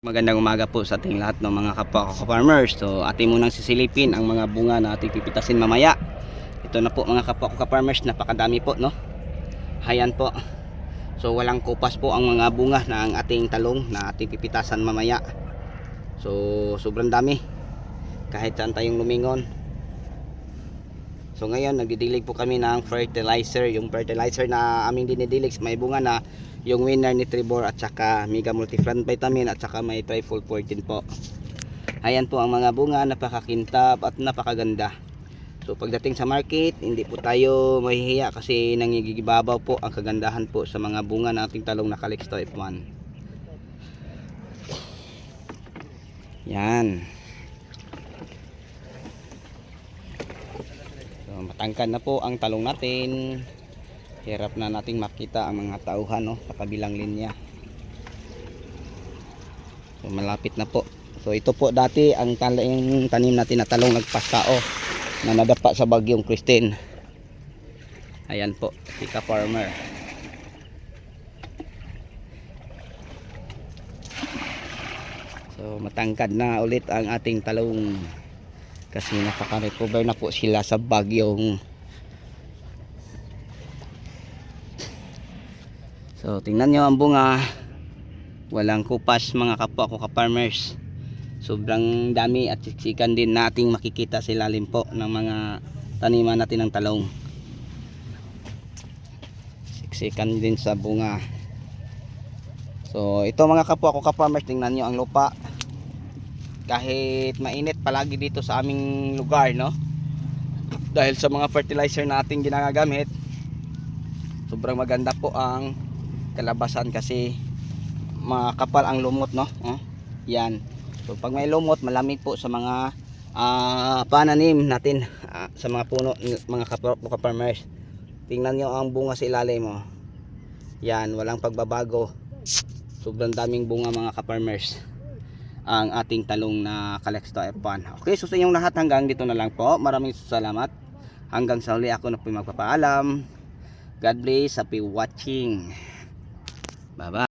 Magandang umaga po sa ating lahat ng mga kapwa ko farmers. So ating munang sisilipin ang mga bunga na ating pipitasin mamaya. Ito na po mga kapwa ko farmers, napakadami po no. Hayan po. So walang kupas po ang mga bunga ang ating talong na ating pipitasan mamaya. So sobrang dami. Kahit saan tayong lumingon. So ngayon nagdidilig po kami ng fertilizer, yung fertilizer na aming dinidilig may bunga na yung winner ni Tribor at saka Mega Multifront Vitamin at saka may Trifull 14 po. Ayan po ang mga bunga, napakakintab at napakaganda. So pagdating sa market, hindi po tayo mahihiya kasi nangigibabaw po ang kagandahan po sa mga bunga nating talong na Calixto F1. Yan. Matangkad na po ang talong natin. Hirap na nating makita ang mga tauhan no, sa kabilang linya. So, malapit na po. So ito po dati ang taling tanim natin na talong nagpastao na nadapa sa bagyong Christine. Ayan po, Tika Farmer. So matangkad na ulit ang ating talong kasi napaka-recover na po sila sa bagyong. So tingnan nyo ang bunga. Walang kupas mga kapwa ko ka-farmers. Sobrang dami at siksikan din nating makikita sa ilalim po ng mga taniman natin ng talong. Siksikan din sa bunga. So ito mga kapwa ko ka-farmers tingnan nyo ang lupa kahit mainit palagi dito sa aming lugar no? Dahil sa mga fertilizer na ating ginagamit sobrang maganda po ang kalabasan kasi makapal ang lumot no? Oh, yan. So pag may lumot malamig po sa mga ah, pananim natin ah, sa mga puno mga kapwa farmers. Tingnan nyo ang bunga sa ilalim mo yan walang pagbabago. Sobrang daming bunga mga ka-farmers ang ating talong na Calexto F1. Okay, so sa inyong lahat hanggang dito na lang po. Maraming salamat. Hanggang sa uli ako na po magpapaalam. God bless. Happy watching. Bye-bye.